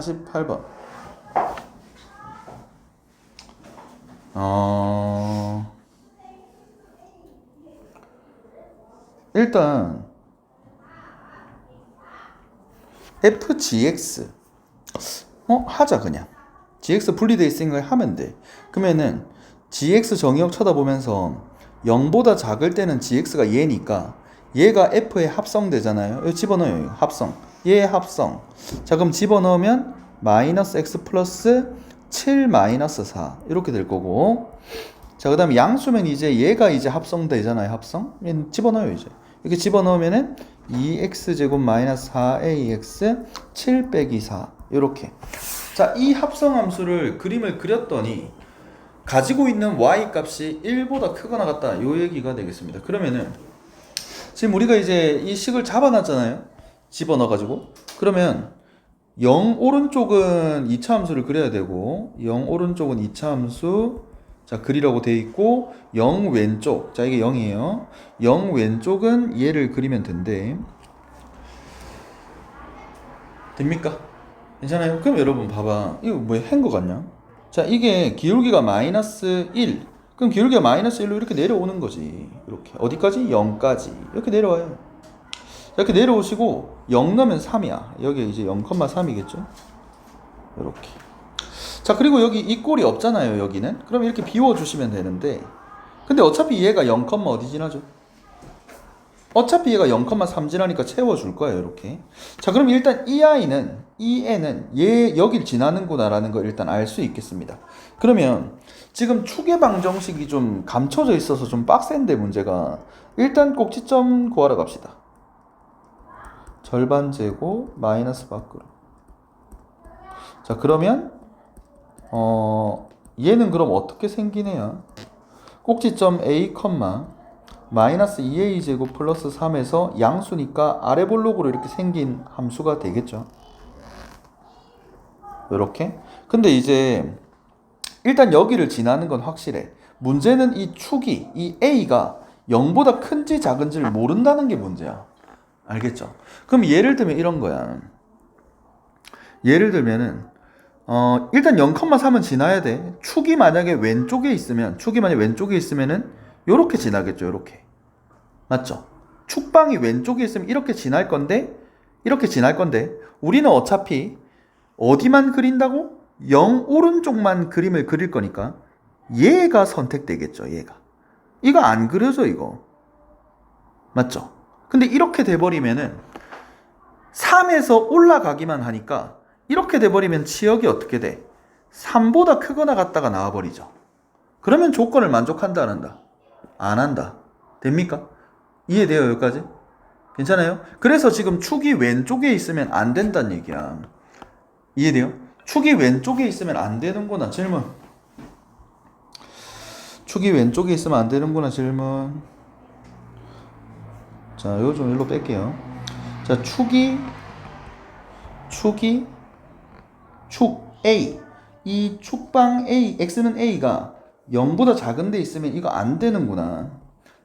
48번. 어, 일단, FGX. 어, 하자, 그냥. GX 분리되어 있으니까 하면 돼. 그러면은, GX 정의역 쳐다보면서 0보다 작을 때는 GX가 얘니까 얘가 F에 합성되잖아요. 이거 집어넣어요. 합성. 얘 합성. 자, 그럼 집어넣으면 마이너스 X 플러스 7 마이너스 4 이렇게 될 거고 자, 그 다음에 양수면 이제 얘가 이제 합성되잖아요. 합성. 얘는 집어넣어요, 이제. 이렇게 집어넣으면은 2x제곱 마이너스 4ax 7 빼기 4 이렇게 자, 이 합성함수를 그림을 그렸더니 가지고 있는 y 값이 1보다 크거나 같다. 요 얘기가 되겠습니다. 그러면은 지금 우리가 이제 이 식을 잡아놨잖아요. 집어넣어 가지고. 그러면 0 오른쪽은 2차 함수를 그려야 되고 0 오른쪽은 2차 함수 자 그리라고 돼 있고 0 왼쪽 자 이게 0이에요. 0 왼쪽은 얘를 그리면 된대. 됩니까? 괜찮아요? 그럼 여러분 봐봐. 이거 뭐한거 같냐? 자, 이게 기울기가 마이너스 1. 그럼 기울기가 마이너스 1로 이렇게 내려오는 거지. 이렇게. 어디까지? 0까지. 이렇게 내려와요. 이렇게 내려오시고 0 넣으면 3이야. 여기 이제 0,3이겠죠? 이렇게. 자, 그리고 여기 이 꼴이 없잖아요, 여기는. 그럼 이렇게 비워주시면 되는데. 근데 어차피 얘가 0, 어디 지나죠? 어차피 얘가 0,3 지나니까 채워줄 거예요, 이렇게. 자, 그럼 일단 이 아이는, 이 애는 얘 여길 지나는구나라는 걸 일단 알 수 있겠습니다. 그러면 지금 추계 방정식이 좀 감춰져 있어서 좀 빡센데 문제가 일단 꼭지점 구하러 갑시다. 절반 제곱 마이너스 밖으로. 자, 그러면 어 얘는 그럼 어떻게 생기네요? 꼭지점 A, 마이너스 2a 제곱 플러스 3에서 양수니까 아래 볼록으로 이렇게 생긴 함수가 되겠죠. 이렇게. 근데 이제 일단 여기를 지나는 건 확실해. 문제는 이 축이 이 a가 0보다 큰지 작은지를 모른다는 게 문제야. 알겠죠? 그럼 예를 들면 이런 거야. 예를 들면은 어 일단 0,3은 지나야 돼. 축이 만약에 왼쪽에 있으면 축이 만약 에 왼쪽에 있으면은 요렇게 지나겠죠. 요렇게. 맞죠? 축방이 왼쪽에 있으면 이렇게 지날 건데 이렇게 지날 건데 우리는 어차피 어디만 그린다고? 0 오른쪽만 그림을 그릴 거니까 얘가 선택되겠죠. 얘가. 이거 안 그려져 이거. 맞죠? 근데 이렇게 돼 버리면은 3에서 올라가기만 하니까 이렇게 돼 버리면 치역이 어떻게 돼? 3보다 크거나 같다가 나와 버리죠. 그러면 조건을 만족한다 안 한다? 안 한다. 됩니까? 이해돼요, 여기까지? 괜찮아요? 그래서 지금 축이 왼쪽에 있으면 안 된다는 얘기야. 이해돼요? 축이 왼쪽에 있으면 안 되는구나, 질문. 축이 왼쪽에 있으면 안 되는구나, 질문. 자, 이거 좀 일로 뺄게요. 자, 축이, 축이, 축 A. 이 축방 A, X는 A가 0보다 작은 데 있으면 이거 안 되는구나.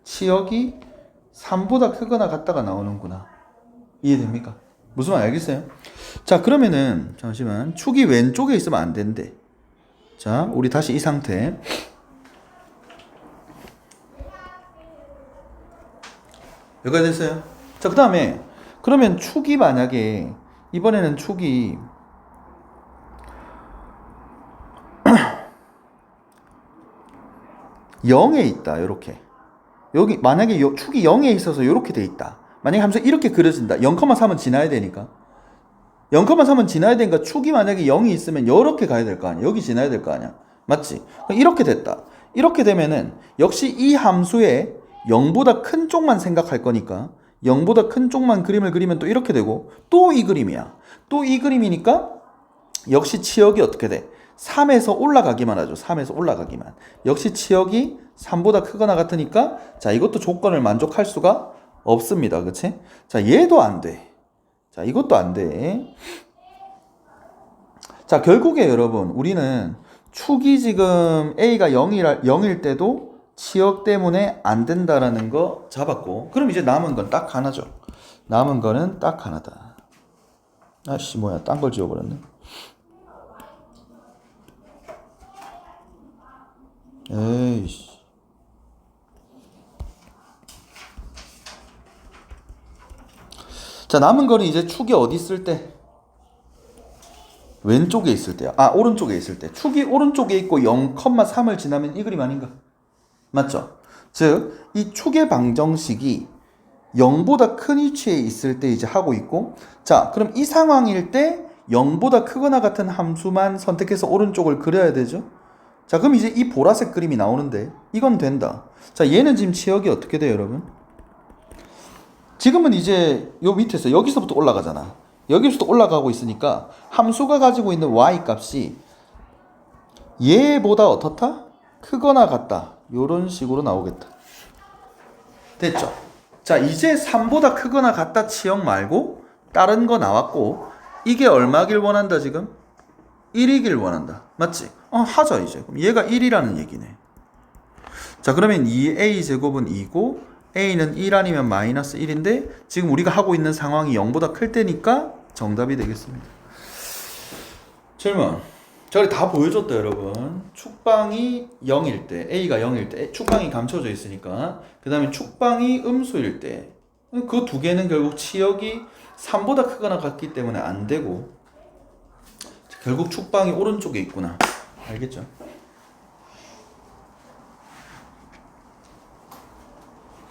치역이 3보다 크거나 같다가 나오는구나. 이해됩니까? 무슨 말 알겠어요? 자, 그러면은, 잠시만. 축이 왼쪽에 있으면 안 된대. 자, 우리 다시 이 상태. 여기까지 됐어요? 자, 그 다음에, 그러면 축이 만약에, 이번에는 축이, 영에 있다, 이렇게. 여기 만약에 요, 축이 0에 있어서 이렇게 돼 있다. 만약에 함수 이렇게 그려진다. 0,3은 지나야 되니까. 0,3은 지나야 되니까 축이 만약에 0이 있으면 이렇게 가야 될 거 아니야. 여기 지나야 될 거 아니야. 맞지? 이렇게 됐다. 이렇게 되면은 역시 이 함수의 0보다 큰 쪽만 생각할 거니까 0보다 큰 쪽만 그림을 그리면 또 이렇게 되고 또 이 그림이야. 또 이 그림이니까 역시 치역이 어떻게 돼? 3에서 올라가기만 하죠. 3에서 올라가기만. 역시 치역이 3보다 크거나 같으니까 자, 이것도 조건을 만족할 수가 없습니다. 그치? 자, 얘도 안 돼. 자, 이것도 안 돼. 자, 결국에 여러분, 우리는 축이 지금 A가 0일, 0일 때도 취업 때문에 안 된다라는 거 잡았고 그럼 이제 남은 건 딱 하나죠. 남은 거는 딱 하나다. 아씨 뭐야 딴 걸 지워버렸네. 에이씨. 자 남은 거는 이제 축이 어디 있을 때 왼쪽에 있을 때요. 아 오른쪽에 있을 때 축이 오른쪽에 있고 0,3을 지나면 이 그림 아닌가? 맞죠? 즉, 이 축의 방정식이 0보다 큰 위치에 있을 때 이제 하고 있고, 자, 그럼 이 상황일 때 0보다 크거나 같은 함수만 선택해서 오른쪽을 그려야 되죠? 자, 그럼 이제 이 보라색 그림이 나오는데, 이건 된다. 자, 얘는 지금 치역이 어떻게 돼요, 여러분? 지금은 이제 요 밑에서 여기서부터 올라가잖아. 여기서부터 올라가고 있으니까 함수가 가지고 있는 y 값이 얘보다 어떻다? 크거나 같다. 요런 식으로 나오겠다. 됐죠? 자, 이제 3보다 크거나 같다 치역 말고 다른 거 나왔고 이게 얼마길 원한다 지금? 1이길 원한다. 맞지? 어, 하자 이제. 그럼 얘가 1이라는 얘기네. 자, 그러면 2a 제곱은 2고 a는 1 아니면 마이너스 1인데 지금 우리가 하고 있는 상황이 0보다 클 때니까 정답이 되겠습니다. 질문. 저기 다 보여줬다 여러분. 축방이 0일 때, a가 0일 때, 축방이 감춰져 있으니까 그 다음에 축방이 음수일 때, 그 두 개는 결국 치역이 3보다 크거나 같기 때문에 안 되고 결국 축방이 오른쪽에 있구나. 알겠죠?